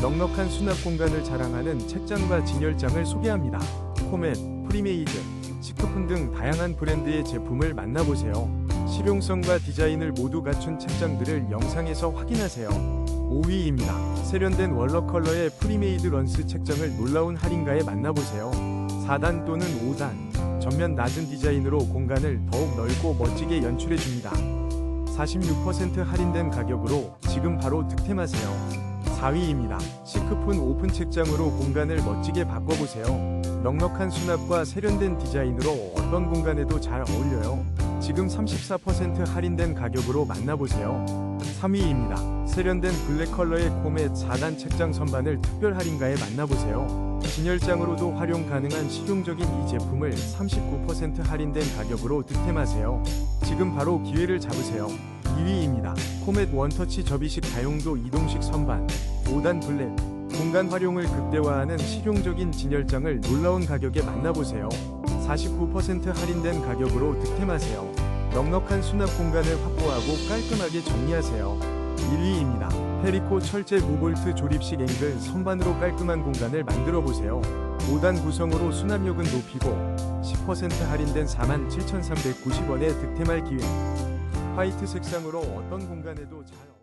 넉넉한 수납 공간을 자랑하는 책장과 진열장을 소개합니다. 코멧, 프리메이드, 시크폰 등 다양한 브랜드의 제품을 만나보세요. 실용성과 디자인을 모두 갖춘 책장들을 영상에서 확인하세요. 5위입니다. 세련된 월러 컬러의 프리메이드 런스 책장을 놀라운 할인가에 만나보세요. 4단 또는 5단, 전면 낮은 디자인으로 공간을 더욱 넓고 멋지게 연출해줍니다. 46% 할인된 가격으로 지금 바로 득템하세요. 4위입니다. 시크폰 오픈 책장으로 공간을 멋지게 바꿔보세요. 넉넉한 수납과 세련된 디자인으로 어떤 공간에도 잘 어울려요. 지금 34% 할인된 가격으로 만나보세요. 3위입니다. 세련된 블랙 컬러의 코멧 4단 책장 선반을 특별 할인가에 만나보세요. 진열장으로도 활용 가능한 실용적인 이 제품을 39% 할인된 가격으로 득템하세요. 지금 바로 기회를 잡으세요. 2위입니다. 코멧 원터치 접이식 다용도 이동식 선반 5단 블랙 공간 활용을 극대화하는 실용적인 진열장을 놀라운 가격에 만나보세요. 49% 할인된 가격으로 득템하세요. 넉넉한 수납 공간을 확보하고 깔끔하게 정리하세요. 1위입니다. 페리코 철제 5V 조립식 앵글 선반으로 깔끔한 공간을 만들어 보세요. 5단 구성으로 수납력은 높이고 10% 할인된 47,390원에 득템할 기회. 화이트 색상으로 어떤 공간에도 잘